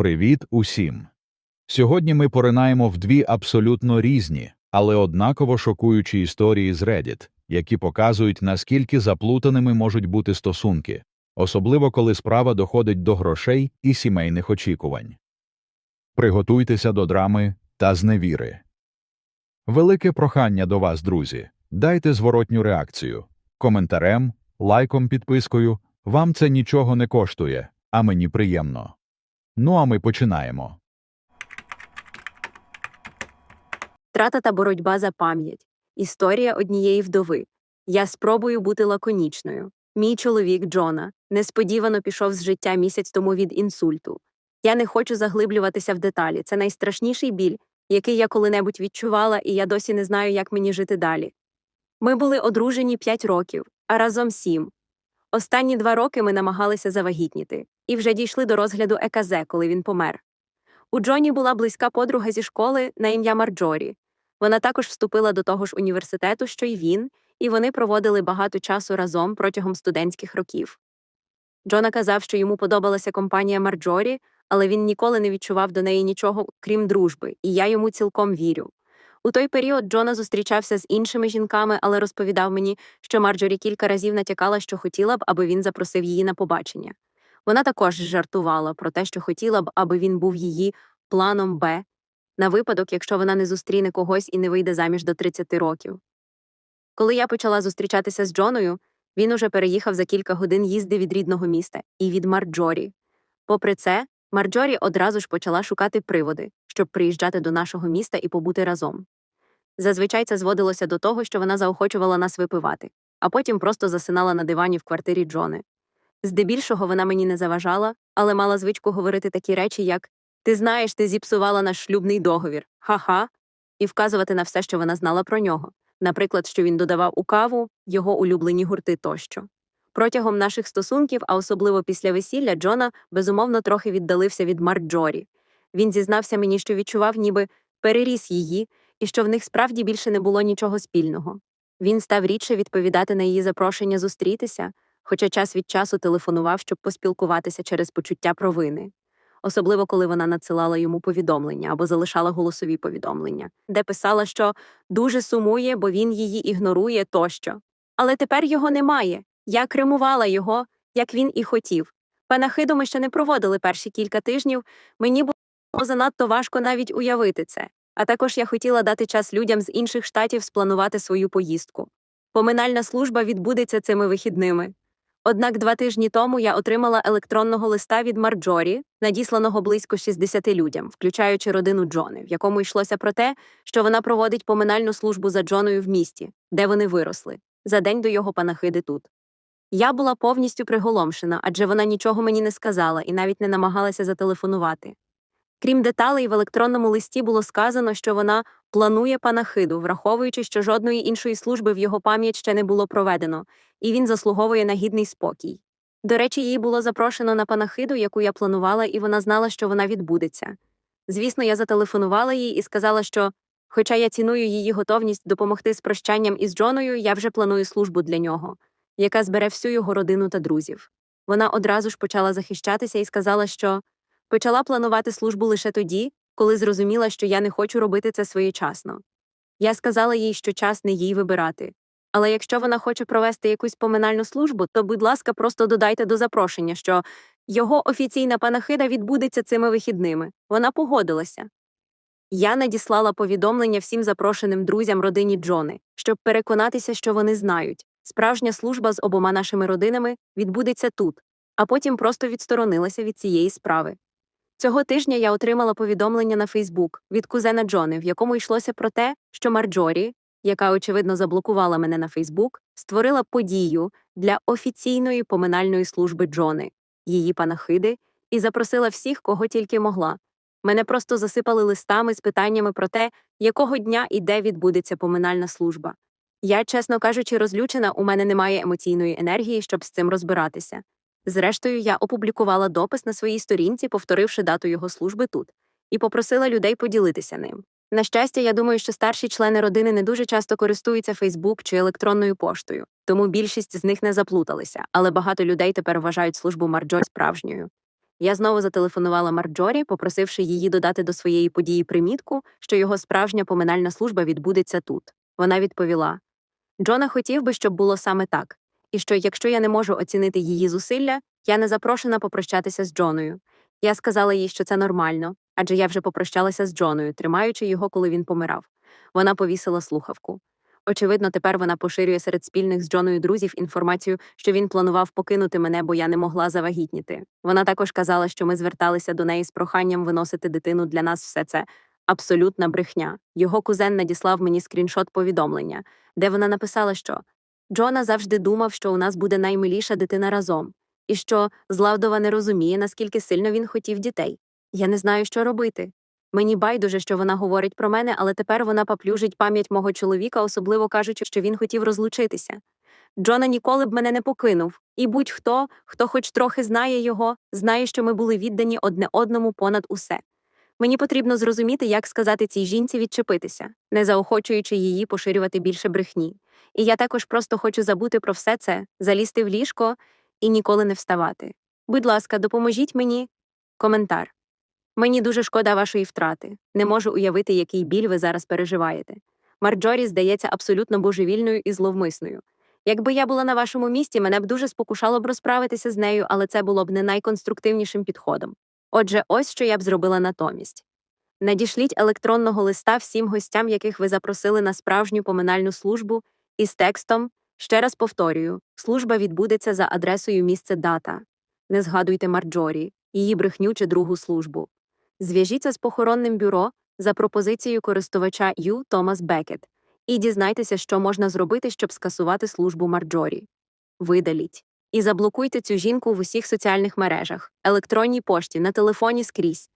Привіт усім! Сьогодні ми поринаємо в дві абсолютно різні, але однаково шокуючі історії з Reddit, які показують, наскільки заплутаними можуть бути стосунки, особливо коли справа доходить до грошей і сімейних очікувань. Приготуйтеся до драми та зневіри. Велике прохання до вас, друзі. Дайте зворотню реакцію. Коментарем, лайком, підпискою. Вам це нічого не коштує, а мені приємно. Ну а ми починаємо. Втрата та боротьба за пам'ять. Історія однієї вдови. Я спробую бути лаконічною. Мій чоловік Джона несподівано пішов з життя місяць тому від інсульту. Я не хочу заглиблюватися в деталі. Це найстрашніший біль, який я коли-небудь відчувала, і я досі не знаю, як мені жити далі. Ми були одружені 5 років, а разом 7. Останні два роки ми намагалися завагітніти і вже дійшли до розгляду ЕКЗ, коли він помер. У Джоні була близька подруга зі школи на ім'я Марджорі. Вона також вступила до того ж університету, що й він, і вони проводили багато часу разом протягом студентських років. Джона казав, що йому подобалася компанія Марджорі, але він ніколи не відчував до неї нічого, крім дружби, і я йому цілком вірю. У той період Джона зустрічався з іншими жінками, але розповідав мені, що Марджорі кілька разів натякала, що хотіла б, аби він запросив її на побачення. Вона також жартувала про те, що хотіла б, аби він був її планом Б на випадок, якщо вона не зустріне когось і не вийде заміж до 30 років. Коли я почала зустрічатися з Джоною, він уже переїхав за кілька годин їзди від рідного міста і від Марджорі. Попри це, Марджорі одразу ж почала шукати приводи, щоб приїжджати до нашого міста і побути разом. Зазвичай це зводилося до того, що вона заохочувала нас випивати, а потім просто засинала на дивані в квартирі Джони. Здебільшого вона мені не заважала, але мала звичку говорити такі речі, як Ти знаєш, ти зіпсувала наш шлюбний договір. Ха-ха. І вказувати на все, що вона знала про нього, наприклад, що він додавав у каву, його улюблені гурти тощо. Протягом наших стосунків, а особливо після весілля, Джона безумовно трохи віддалився від Марджорі. Він зізнався мені, що відчував, ніби переріс її, і що в них справді більше не було нічого спільного. Він став рідше відповідати на її запрошення зустрітися, хоча час від часу телефонував, щоб поспілкуватися через почуття провини, особливо коли вона надсилала йому повідомлення або залишала голосові повідомлення, де писала, що дуже сумує, бо він її ігнорує тощо. Але тепер його немає. Я кремувала його, як він і хотів. Панахиду ми ще не проводили перші кілька тижнів. Мені було занадто важко навіть уявити це. А також я хотіла дати час людям з інших штатів спланувати свою поїздку. Поминальна служба відбудеться цими вихідними. Однак два тижні тому я отримала електронного листа від Марджорі, надісланого близько 60 людям, включаючи родину Джони, в якому йшлося про те, що вона проводить поминальну службу за Джоною в місті, де вони виросли, за день до його панахиди тут. Я була повністю приголомшена, адже вона нічого мені не сказала і навіть не намагалася зателефонувати. Крім деталей, в електронному листі було сказано, що вона планує панахиду, враховуючи, що жодної іншої служби в його пам'ять ще не було проведено, і він заслуговує на гідний спокій. До речі, її було запрошено на панахиду, яку я планувала, і вона знала, що вона відбудеться. Звісно, я зателефонувала їй і сказала, що, хоча я ціную її готовність допомогти з прощанням із Джоною, я вже планую службу для нього, яка збере всю його родину та друзів. Вона одразу ж почала захищатися і сказала, що почала планувати службу лише тоді, коли зрозуміла, що я не хочу робити це своєчасно. Я сказала їй, що час не їй вибирати. Але якщо вона хоче провести якусь поминальну службу, то, будь ласка, просто додайте до запрошення, що його офіційна панахида відбудеться цими вихідними. Вона погодилася. Я надіслала повідомлення всім запрошеним друзям родині Джони, щоб переконатися, що вони знають. Справжня служба з обома нашими родинами відбудеться тут, а потім просто відсторонилася від цієї справи. Цього тижня я отримала повідомлення на Фейсбук від кузена Джони, в якому йшлося про те, що Марджорі, яка очевидно заблокувала мене на Фейсбук, створила подію для офіційної поминальної служби Джони, її панахиди, і запросила всіх, кого тільки могла. Мене просто засипали листами з питаннями про те, якого дня і де відбудеться поминальна служба. Я, чесно кажучи, розлючена, у мене немає емоційної енергії, щоб з цим розбиратися. Зрештою, я опублікувала допис на своїй сторінці, повторивши дату його служби тут, і попросила людей поділитися ним. На щастя, я думаю, що старші члени родини не дуже часто користуються Фейсбук чи електронною поштою, тому більшість з них не заплуталися, але багато людей тепер вважають службу Марджор справжньою. Я знову зателефонувала Марджорі, попросивши її додати до своєї події примітку, що його справжня поминальна служба відбудеться тут. Вона відповіла: Джона хотів би, щоб було саме так, і що якщо я не можу оцінити її зусилля, я не запрошена попрощатися з Джоною. Я сказала їй, що це нормально, адже я вже попрощалася з Джоною, тримаючи його, коли він помирав. Вона повісила слухавку. Очевидно, тепер вона поширює серед спільних з Джоною друзів інформацію, що він планував покинути мене, бо я не могла завагітніти. Вона також казала, що ми зверталися до неї з проханням виносити дитину для нас все це. Абсолютна брехня. Його кузен надіслав мені скріншот повідомлення, де вона написала, що Джона завжди думав, що у нас буде наймиліша дитина разом, і що Злавдова не розуміє, наскільки сильно він хотів дітей. Я не знаю, що робити. Мені байдуже, що вона говорить про мене, але тепер вона поплюжить пам'ять мого чоловіка, особливо кажучи, що він хотів розлучитися. Джона ніколи б мене не покинув, і будь-хто, хто хоч трохи знає його, знає, що ми були віддані одне одному понад усе. Мені потрібно зрозуміти, як сказати цій жінці відчепитися, не заохочуючи її поширювати більше брехні. І я також просто хочу забути про все це, залізти в ліжко і ніколи не вставати. Будь ласка, допоможіть мені. Коментар. Мені дуже шкода вашої втрати. Не можу уявити, який біль ви зараз переживаєте. Марджорі здається абсолютно божевільною і зловмисною. Якби я була на вашому місці, мене б дуже спокушало б розправитися з нею, але це було б не найконструктивнішим підходом. Отже, ось що я б зробила натомість. Надішліть електронного листа всім гостям, яких ви запросили на справжню поминальну службу, із текстом ще раз повторюю: служба відбудеться за адресою місце дата. Не згадуйте Марджорі, її брехню чи другу службу. Зв'яжіться з похоронним бюро за пропозицією користувача Ю Томас Бекет і дізнайтеся, що можна зробити, щоб скасувати службу Марджорі. Видаліть. І заблокуйте цю жінку в усіх соціальних мережах, електронній пошті, на телефоні скрізь.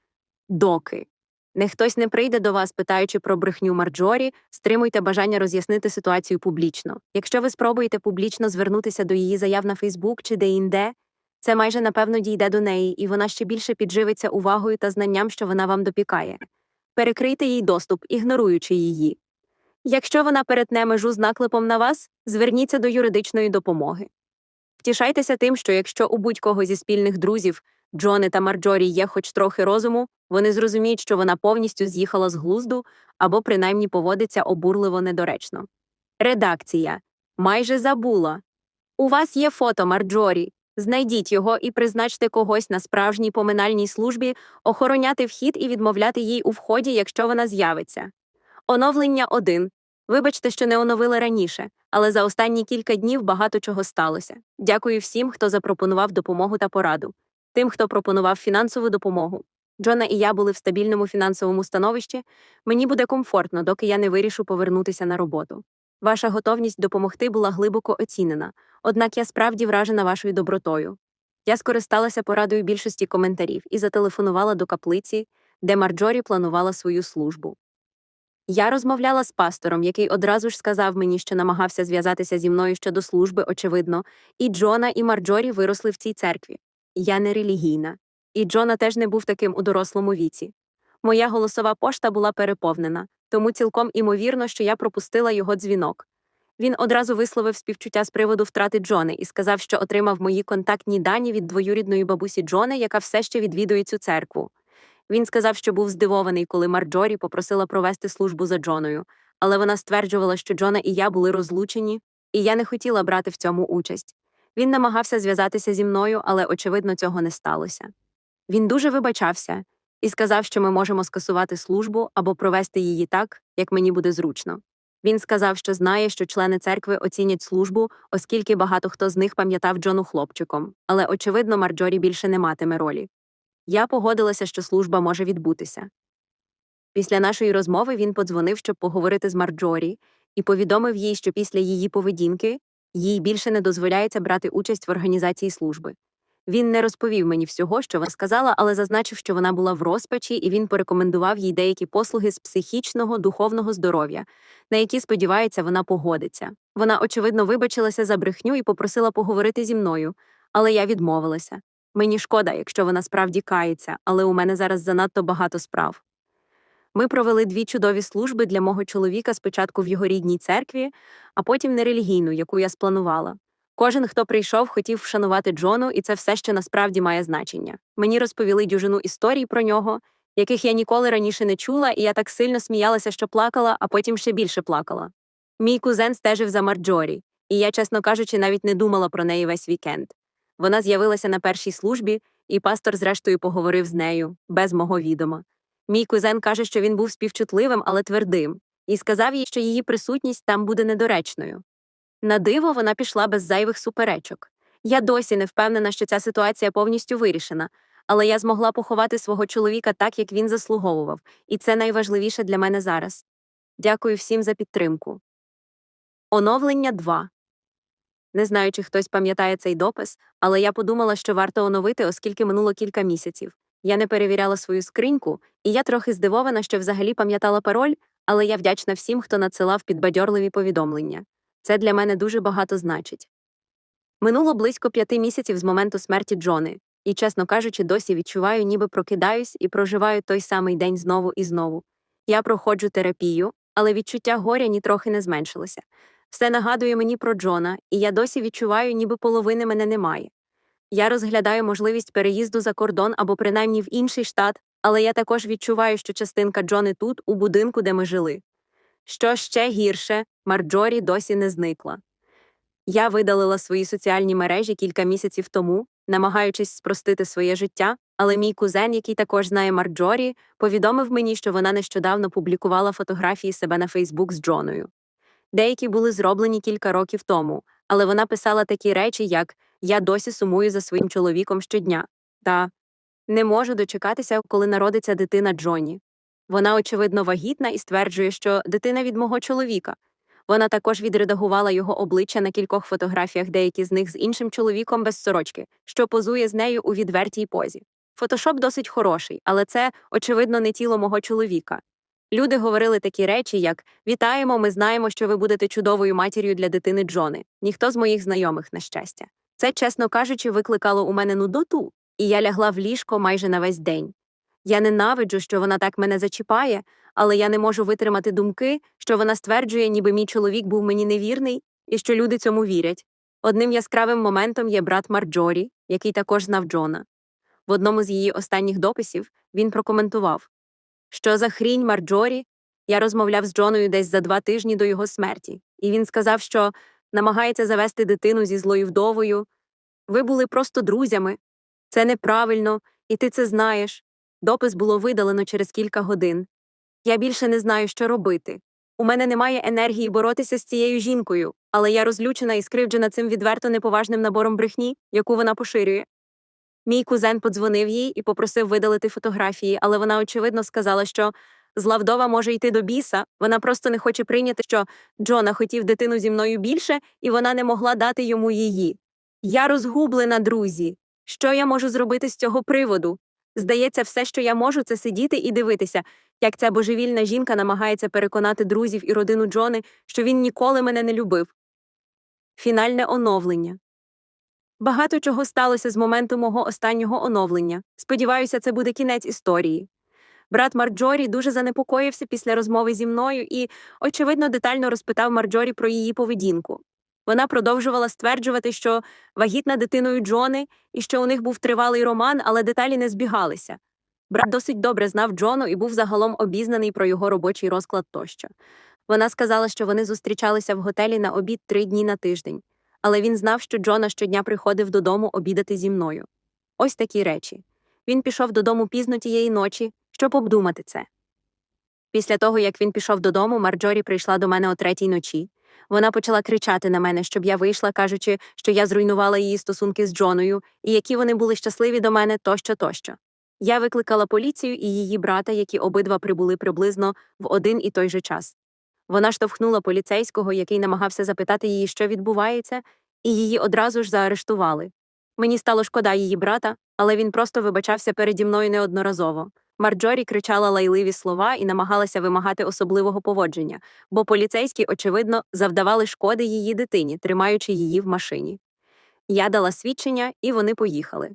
Доки. Не хтось не прийде до вас, питаючи про брехню Марджорі, стримуйте бажання роз'яснити ситуацію публічно. Якщо ви спробуєте публічно звернутися до її заяв на Фейсбук чи де-інде, це майже напевно дійде до неї, і вона ще більше підживиться увагою та знанням, що вона вам допікає. Перекрийте їй доступ, ігноруючи її. Якщо вона перетне межу з наклепом на вас, зверніться до юридичної допомоги. Втішайтеся тим, що якщо у будь-кого зі спільних друзів Джони та Марджорі є хоч трохи розуму, вони зрозуміють, що вона повністю з'їхала з глузду або принаймні поводиться обурливо недоречно. Редакція майже забула. У вас є фото Марджорі. Знайдіть його і призначте когось на справжній поминальній службі охороняти вхід і відмовляти їй у вході, якщо вона з'явиться. Оновлення 1. Вибачте, що не оновили раніше, але за останні кілька днів багато чого сталося. Дякую всім, хто запропонував допомогу та пораду, тим, хто пропонував фінансову допомогу. Джона і я були в стабільному фінансовому становищі. Мені буде комфортно, доки я не вирішу повернутися на роботу. Ваша готовність допомогти була глибоко оцінена, однак я справді вражена вашою добротою. Я скористалася порадою більшості коментарів і зателефонувала до каплиці, де Марджорі планувала свою службу. Я розмовляла з пастором, який одразу ж сказав мені, що намагався зв'язатися зі мною щодо служби, очевидно, і Джона і Марджорі виросли в цій церкві. Я не релігійна, і Джона теж не був таким у дорослому віці. Моя голосова пошта була переповнена, тому цілком імовірно, що я пропустила його дзвінок. Він одразу висловив співчуття з приводу втрати Джони і сказав, що отримав мої контактні дані від двоюрідної бабусі Джони, яка все ще відвідує цю церкву. Він сказав, що був здивований, коли Марджорі попросила провести службу за Джоною, але вона стверджувала, що Джона і я були розлучені, і я не хотіла брати в цьому участь. Він намагався зв'язатися зі мною, але, очевидно, цього не сталося. Він дуже вибачався і сказав, що ми можемо скасувати службу або провести її так, як мені буде зручно. Він сказав, що знає, що члени церкви оцінять службу, оскільки багато хто з них пам'ятав Джону хлопчиком, але, очевидно, Марджорі більше не матиме ролі. Я погодилася, що служба може відбутися. Після нашої розмови він подзвонив, щоб поговорити з Марджорі, і повідомив їй, що після її поведінки їй більше не дозволяється брати участь в організації служби. Він не розповів мені всього, що вона сказала, але зазначив, що вона була в розпачі, і він порекомендував їй деякі послуги з психічного, духовного здоров'я, на які, сподівається, вона погодиться. Вона, очевидно, вибачилася за брехню і попросила поговорити зі мною, але я відмовилася. Мені шкода, якщо вона справді кається, але у мене зараз занадто багато справ. Ми провели дві чудові служби для мого чоловіка спочатку в його рідній церкві, а потім нерелігійну, яку я спланувала. Кожен, хто прийшов, хотів вшанувати Джону, і це все, що насправді має значення. Мені розповіли дюжину історій про нього, яких я ніколи раніше не чула, і я так сильно сміялася, що плакала, а потім ще більше плакала. Мій кузен стежив за Марджорі, і я, чесно кажучи, навіть не думала про неї весь вікенд. Вона з'явилася на першій службі, і пастор, зрештою, поговорив з нею без мого відома. Мій кузен каже, що він був співчутливим, але твердим, і сказав їй, що її присутність там буде недоречною. На диво вона пішла без зайвих суперечок. Я досі не впевнена, що ця ситуація повністю вирішена, але я змогла поховати свого чоловіка так, як він заслуговував, і це найважливіше для мене зараз. Дякую всім за підтримку. Оновлення 2. Не знаю, чи хтось пам'ятає цей допис, але я подумала, що варто оновити, оскільки минуло кілька місяців. Я не перевіряла свою скриньку, і я трохи здивована, що взагалі пам'ятала пароль, але я вдячна всім, хто надсилав підбадьорливі повідомлення. Це для мене дуже багато значить. Минуло близько п'яти місяців з моменту смерті Джони, і, чесно кажучи, досі відчуваю, ніби прокидаюсь і проживаю той самий день знову і знову. Я проходжу терапію, але відчуття горя нітрохи не зменшилося. Все нагадує мені про Джона, і я досі відчуваю, ніби половини мене немає. Я розглядаю можливість переїзду за кордон або принаймні в інший штат, але я також відчуваю, що частинка Джони тут, у будинку, де ми жили. Що ще гірше, Марджорі досі не зникла. Я видалила свої соціальні мережі кілька місяців тому, намагаючись спростити своє життя, але мій кузен, який також знає Марджорі, повідомив мені, що вона нещодавно публікувала фотографії себе на Фейсбук з Джоною. Деякі були зроблені кілька років тому, але вона писала такі речі, як Я досі сумую за своїм чоловіком щодня та не можу дочекатися, коли народиться дитина Джоні. Вона, очевидно, вагітна і стверджує, що дитина від мого чоловіка. Вона також відредагувала його обличчя на кількох фотографіях, деякі з них з іншим чоловіком без сорочки, що позує з нею у відвертій позі. Фотошоп досить хороший, але це, очевидно, не тіло мого чоловіка. Люди говорили такі речі, як Вітаємо, ми знаємо, що ви будете чудовою матір'ю для дитини Джони. Ніхто з моїх знайомих, на щастя. Це, чесно кажучи, викликало у мене нудоту, і я лягла в ліжко майже на весь день. Я ненавиджу, що вона так мене зачіпає, але я не можу витримати думки, що вона стверджує, ніби мій чоловік був мені невірний, і що люди цьому вірять. Одним яскравим моментом є брат Марджорі, який також знав Джона. В одному з її останніх дописів він прокоментував: Що за хрінь Марджорі? Я розмовляв з Джоною десь за два тижні до його смерті, і він сказав, що намагається завести дитину зі злою вдовою. Ви були просто друзями. Це неправильно, і ти це знаєш. Допис було видалено через кілька годин. Я більше не знаю, що робити. У мене немає енергії боротися з цією жінкою, але я розлючена і скривджена цим відверто неповажним набором брехні, яку вона поширює. Мій кузен подзвонив їй і попросив видалити фотографії, але вона, очевидно, сказала, що зла вдова може йти до біса, вона просто не хоче прийняти, що Джона хотів дитину зі мною більше, і вона не могла дати йому її. Я розгублена, друзі. Що я можу зробити з цього приводу? Здається, все, що я можу, це сидіти і дивитися, як ця божевільна жінка намагається переконати друзів і родину Джони, що він ніколи мене не любив. Фінальне оновлення. Багато чого сталося з моменту мого останнього оновлення. Сподіваюся, це буде кінець історії. Брат Марджорі дуже занепокоївся після розмови зі мною і, очевидно, детально розпитав Марджорі про її поведінку. Вона продовжувала стверджувати, що вагітна дитиною Джони і що у них був тривалий роман, але деталі не збігалися. Брат досить добре знав Джону і був загалом обізнаний про його робочий розклад тощо. Вона сказала, що вони зустрічалися в готелі на обід три дні на тиждень, але він знав, що Джона щодня приходив додому обідати зі мною. Ось такі речі. Він пішов додому пізно тієї ночі, щоб обдумати це. Після того, як він пішов додому, Марджорі прийшла до мене о третій ночі. Вона почала кричати на мене, щоб я вийшла, кажучи, що я зруйнувала її стосунки з Джоною, і які вони були щасливі до мене тощо тощо. Я викликала поліцію і її брата, які обидва прибули приблизно в один і той же час. Вона штовхнула поліцейського, який намагався запитати її, що відбувається, і її одразу ж заарештували. Мені стало шкода її брата, але він просто вибачався переді мною неодноразово. Марджорі кричала лайливі слова і намагалася вимагати особливого поводження, бо поліцейські, очевидно, завдавали шкоди її дитині, тримаючи її в машині. Я дала свідчення, і вони поїхали.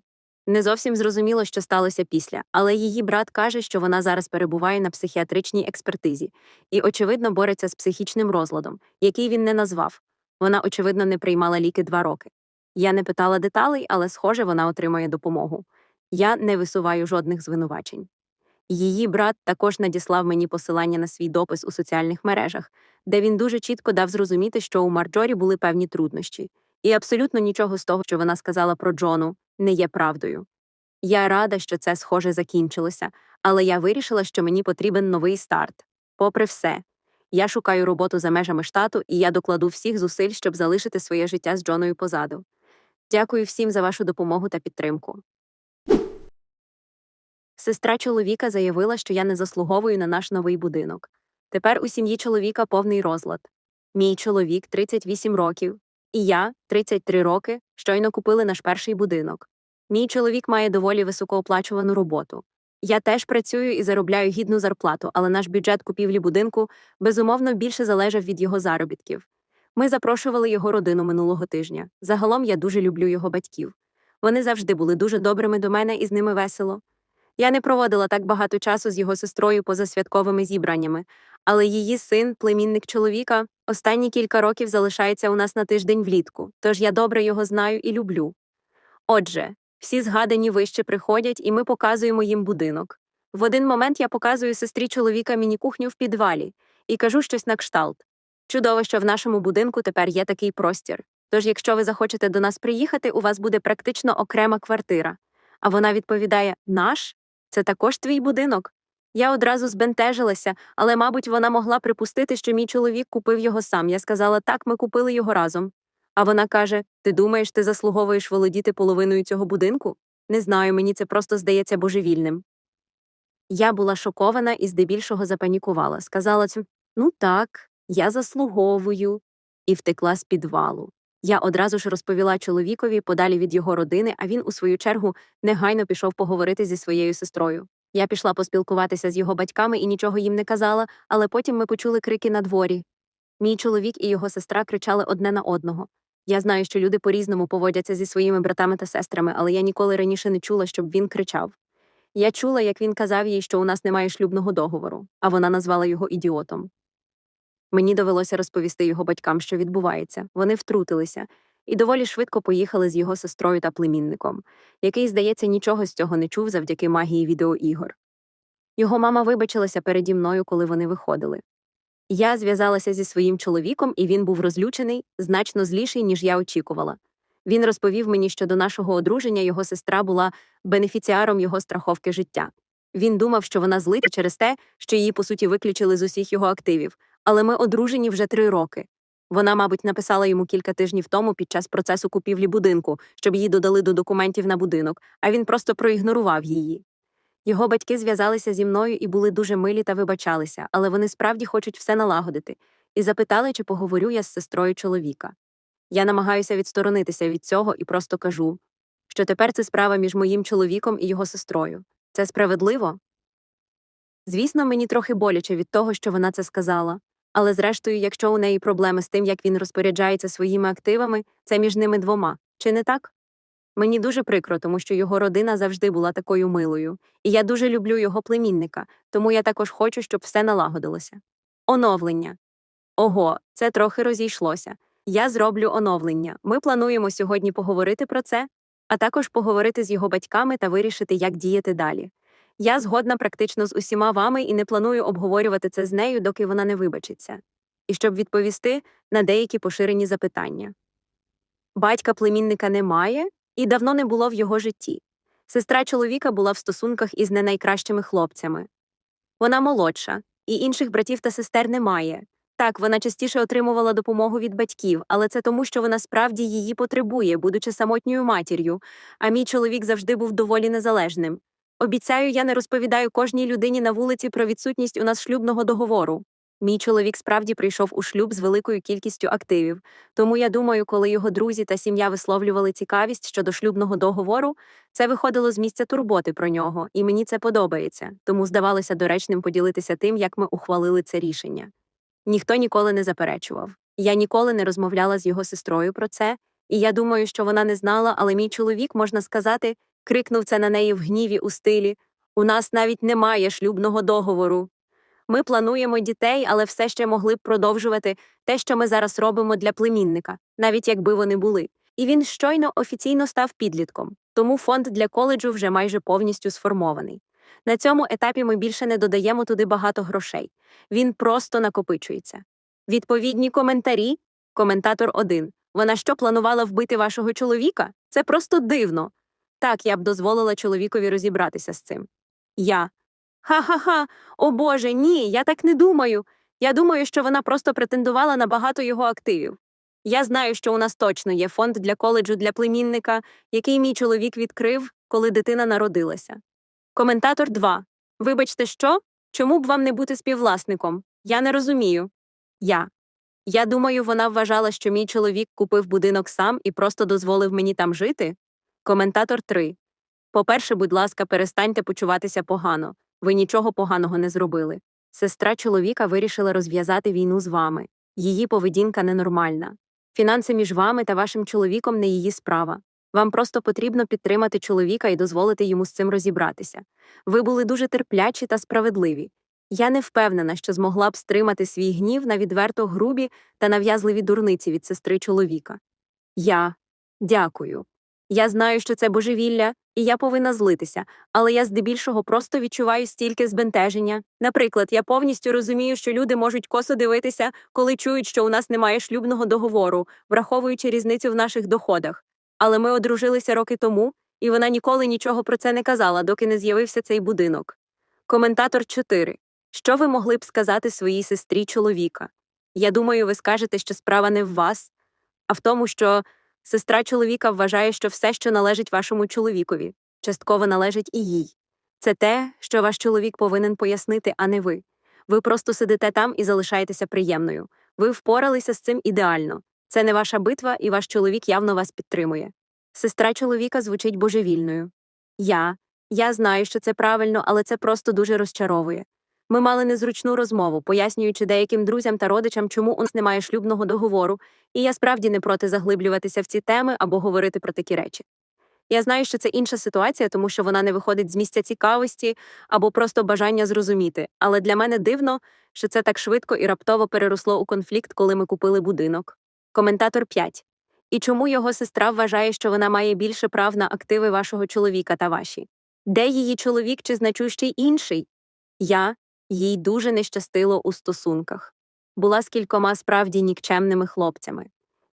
Не зовсім зрозуміло, що сталося після, але її брат каже, що вона зараз перебуває на психіатричній експертизі і, очевидно, бореться з психічним розладом, який він не назвав. Вона, очевидно, не приймала ліки два роки. Я не питала деталей, але, схоже, вона отримає допомогу. Я не висуваю жодних звинувачень. Її брат також надіслав мені посилання на свій допис у соціальних мережах, де він дуже чітко дав зрозуміти, що у Марджорі були певні труднощі, і абсолютно нічого з того, що вона сказала про Джону, не є правдою. Я рада, що це схоже закінчилося, але я вирішила, що мені потрібен новий старт. Попри все, я шукаю роботу за межами штату, і я докладу всіх зусиль, щоб залишити своє життя з Джоною позаду. Дякую всім за вашу допомогу та підтримку. Сестра чоловіка заявила, що я не заслуговую на наш новий будинок. Тепер у сім'ї чоловіка повний розлад. Мій чоловік 38 років, і я 33 роки, щойно купили наш перший будинок. Мій чоловік має доволі високооплачувану роботу. Я теж працюю і заробляю гідну зарплату, але наш бюджет купівлі будинку безумовно більше залежав від його заробітків. Ми запрошували його родину минулого тижня. Загалом я дуже люблю його батьків. Вони завжди були дуже добрими до мене і з ними весело. Я не проводила так багато часу з його сестрою поза святковими зібраннями, але її син, племінник чоловіка, останні кілька років залишається у нас на тиждень влітку, тож я добре його знаю і люблю. Отже, всі згадані вище приходять, і ми показуємо їм будинок. В один момент я показую сестрі чоловіка міні-кухню в підвалі і кажу щось на кшталт. Чудово, що в нашому будинку тепер є такий простір. Тож, якщо ви захочете до нас приїхати, у вас буде практично окрема квартира. А вона відповідає: Наш? Це також твій будинок. Я одразу збентежилася, але, мабуть, вона могла припустити, що мій чоловік купив його сам. Я сказала, так, ми купили його разом. А вона каже: Ти думаєш, ти заслуговуєш володіти половиною цього будинку? Не знаю, мені це просто здається божевільним. Я була шокована і здебільшого запанікувала. Сказала цю ну так, я заслуговую, і втекла з підвалу. Я одразу ж розповіла чоловікові подалі від його родини, а він, у свою чергу, негайно пішов поговорити зі своєю сестрою. Я пішла поспілкуватися з його батьками і нічого їм не казала, але потім ми почули крики на дворі. Мій чоловік і його сестра кричали одне на одного. Я знаю, що люди по-різному поводяться зі своїми братами та сестрами, але я ніколи раніше не чула, щоб він кричав. Я чула, як він казав їй, що у нас немає шлюбного договору, а вона назвала його ідіотом. Мені довелося розповісти його батькам, що відбувається. Вони втрутилися і доволі швидко поїхали з його сестрою та племінником, який, здається, нічого з цього не чув завдяки магії відеоігор. Його мама вибачилася переді мною, коли вони виходили. Я зв'язалася зі своїм чоловіком, і він був розлючений, значно зліший, ніж я очікувала. Він розповів мені, що до нашого одруження його сестра була бенефіціаром його страховки життя. Він думав, що вона злита через те, що її, по суті, виключили з усіх його активів, але ми одружені вже три роки. Вона, мабуть, написала йому кілька тижнів тому під час процесу купівлі будинку, щоб її додали до документів на будинок, а він просто проігнорував її. Його батьки зв'язалися зі мною і були дуже милі та вибачалися, але вони справді хочуть все налагодити, і запитали, чи поговорю я з сестрою чоловіка. Я намагаюся відсторонитися від цього і просто кажу, що тепер це справа між моїм чоловіком і його сестрою. Це справедливо? Звісно, мені трохи боляче від того, що вона це сказала. Але зрештою, якщо у неї проблеми з тим, як він розпоряджається своїми активами, це між ними двома, чи не так? Мені дуже прикро, тому що його родина завжди була такою милою, і я дуже люблю його племінника, тому я також хочу, щоб все налагодилося. Оновлення. Ого, це трохи розійшлося. Я зроблю оновлення. Ми плануємо сьогодні поговорити про це, а також поговорити з його батьками та вирішити, як діяти далі. Я згодна практично з усіма вами і не планую обговорювати це з нею, доки вона не вибачиться. І щоб відповісти на деякі поширені запитання. Батька племінника немає і давно не було в його житті. Сестра чоловіка була в стосунках із не найкращими хлопцями. Вона молодша, і інших братів та сестер немає. Так, вона частіше отримувала допомогу від батьків, але це тому, що вона справді її потребує, будучи самотньою матір'ю, а мій чоловік завжди був доволі незалежним. Обіцяю, я не розповідаю кожній людині на вулиці про відсутність у нас шлюбного договору. Мій чоловік справді прийшов у шлюб з великою кількістю активів, тому я думаю, коли його друзі та сім'я висловлювали цікавість щодо шлюбного договору, це виходило з місця турботи про нього, і мені це подобається, тому здавалося доречним поділитися тим, як ми ухвалили це рішення. Ніхто ніколи не заперечував. Я ніколи не розмовляла з його сестрою про це, і я думаю, що вона не знала, але мій чоловік, можна сказати, крикнув це на неї в гніві у стилі У нас навіть немає шлюбного договору. Ми плануємо дітей, але все ще могли б продовжувати те, що ми зараз робимо для племінника, навіть якби вони були. І він щойно офіційно став підлітком, тому фонд для коледжу вже майже повністю сформований. На цьому етапі ми більше не додаємо туди багато грошей. Він просто накопичується. Відповідні коментарі. Коментатор 1. Вона що планувала вбити вашого чоловіка? Це просто дивно. Так, я б дозволила чоловікові розібратися з цим. Я. Ха-ха-ха, о Боже, ні, я так не думаю. Я думаю, що вона просто претендувала на багато його активів. Я знаю, що у нас точно є фонд для коледжу для племінника, який мій чоловік відкрив, коли дитина народилася. Коментатор 2. Вибачте, що? Чому б вам не бути співвласником? Я не розумію. Я. Я думаю, вона вважала, що мій чоловік купив будинок сам і просто дозволив мені там жити. Коментатор 3. По-перше, будь ласка, перестаньте почуватися погано. Ви нічого поганого не зробили. Сестра чоловіка вирішила розв'язати війну з вами. Її поведінка ненормальна. Фінанси між вами та вашим чоловіком не її справа. Вам просто потрібно підтримати чоловіка і дозволити йому з цим розібратися. Ви були дуже терплячі та справедливі. Я не впевнена, що змогла б стримати свій гнів на відверто грубі та нав'язливі дурниці від сестри чоловіка. Я дякую. Я знаю, що це божевілля, і я повинна злитися, але я здебільшого просто відчуваю стільки збентеження. Наприклад, я повністю розумію, що люди можуть косо дивитися, коли чують, що у нас немає шлюбного договору, враховуючи різницю в наших доходах. Але ми одружилися роки тому, і вона ніколи нічого про це не казала, доки не з'явився цей будинок. Коментатор 4. Що ви могли б сказати своїй сестрі чоловіка? Я думаю, ви скажете, що справа не в вас, а в тому, що сестра чоловіка вважає, що все, що належить вашому чоловікові, частково належить і їй. Це те, що ваш чоловік повинен пояснити, а не ви. Ви просто сидите там і залишаєтеся приємною. Ви впоралися з цим ідеально. Це не ваша битва, і ваш чоловік явно вас підтримує. Сестра чоловіка звучить божевільною. Я. Я знаю, що це правильно, але це просто дуже розчаровує. Ми мали незручну розмову, пояснюючи деяким друзям та родичам, чому у нас немає шлюбного договору, і я справді не проти заглиблюватися в ці теми або говорити про такі речі. Я знаю, що це інша ситуація, тому що вона не виходить з місця цікавості або просто бажання зрозуміти. Але для мене дивно, що це так швидко і раптово переросло у конфлікт, коли ми купили будинок. Коментатор 5. І чому його сестра вважає, що вона має більше прав на активи вашого чоловіка та ваші? Де її чоловік чи значущий інший? Я їй дуже не щастило у стосунках. Була з кількома справді нікчемними хлопцями.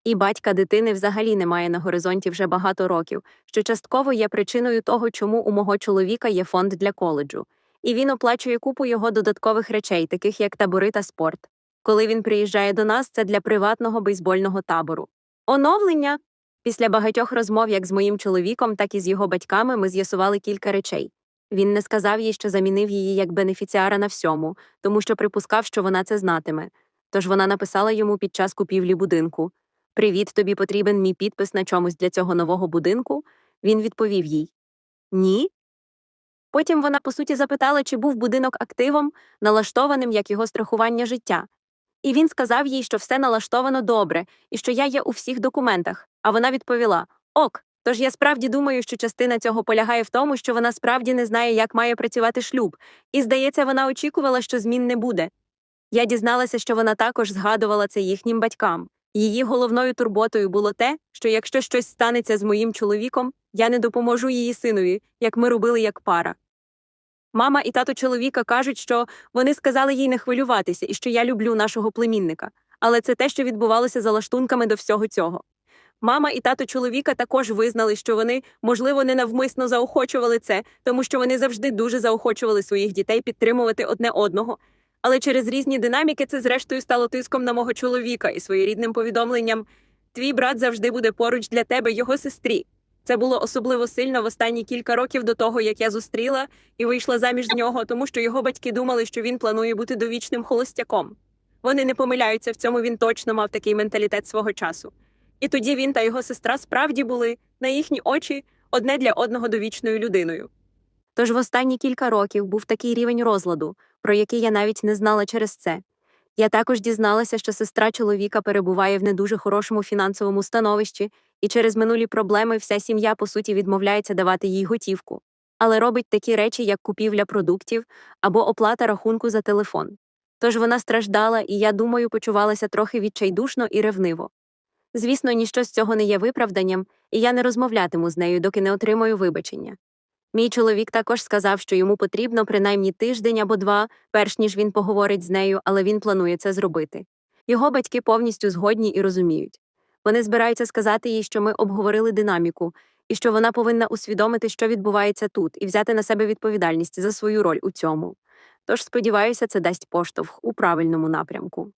І батька дитини взагалі немає на горизонті вже багато років, що частково є причиною того, чому у мого чоловіка є фонд для коледжу, і він оплачує купу його додаткових речей, таких як табори та спорт. Коли він приїжджає до нас, це для приватного бейсбольного табору. Оновлення. Після багатьох розмов як з моїм чоловіком, так і з його батьками ми з'ясували кілька речей. Він не сказав їй, що замінив її як бенефіціара на всьому, тому що припускав, що вона це знатиме. Тож вона написала йому під час купівлі будинку Привіт, тобі потрібен мій підпис на чомусь для цього нового будинку. Він відповів їй Ні. Потім вона, по суті, запитала, чи був будинок активом, налаштованим як його страхування життя. І він сказав їй, що все налаштовано добре, і що я є у всіх документах. А вона відповіла Ок. Тож я справді думаю, що частина цього полягає в тому, що вона справді не знає, як має працювати шлюб, і, здається, вона очікувала, що змін не буде. Я дізналася, що вона також згадувала це їхнім батькам. Її головною турботою було те, що якщо щось станеться з моїм чоловіком, я не допоможу її синові, як ми робили як пара. Мама і тато чоловіка кажуть, що вони сказали їй не хвилюватися і що я люблю нашого племінника, але це те, що відбувалося за лаштунками до всього цього. Мама і тато чоловіка також визнали, що вони, можливо, ненавмисно заохочували це, тому що вони завжди дуже заохочували своїх дітей підтримувати одне одного. Але через різні динаміки це, зрештою, стало тиском на мого чоловіка і своєрідним повідомленням Твій брат завжди буде поруч для тебе, його сестрі. Це було особливо сильно в останні кілька років до того, як я зустріла і вийшла заміж з нього, тому що його батьки думали, що він планує бути довічним холостяком. Вони не помиляються в цьому, він точно мав такий менталітет свого часу. І тоді він та його сестра справді були, на їхні очі, одне для одного довічною людиною. Тож в останні кілька років був такий рівень розладу, про який я навіть не знала через це. Я також дізналася, що сестра чоловіка перебуває в не дуже хорошому фінансовому становищі, і через минулі проблеми вся сім'я, по суті, відмовляється давати їй готівку. але робить такі речі, як купівля продуктів або оплата рахунку за телефон. Тож вона страждала, і я думаю, почувалася трохи відчайдушно і ревниво. Звісно, ніщо з цього не є виправданням, і я не розмовлятиму з нею, доки не отримаю вибачення. Мій чоловік також сказав, що йому потрібно принаймні тиждень або два, перш ніж він поговорить з нею, але він планує це зробити. Його батьки повністю згодні і розуміють. Вони збираються сказати їй, що ми обговорили динаміку, і що вона повинна усвідомити, що відбувається тут, і взяти на себе відповідальність за свою роль у цьому. Тож, сподіваюся, це дасть поштовх у правильному напрямку.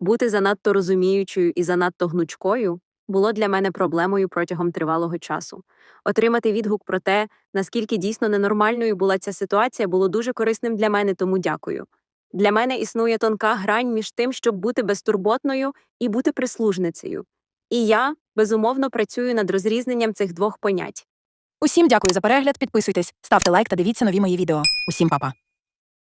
Бути занадто розуміючою і занадто гнучкою було для мене проблемою протягом тривалого часу. Отримати відгук про те, наскільки дійсно ненормальною була ця ситуація, було дуже корисним для мене, тому дякую. Для мене існує тонка грань між тим, щоб бути безтурботною і бути прислужницею. І я, безумовно, працюю над розрізненням цих двох понять. Усім дякую за перегляд. Підписуйтесь, ставте лайк та дивіться нові мої відео. Усім па-па.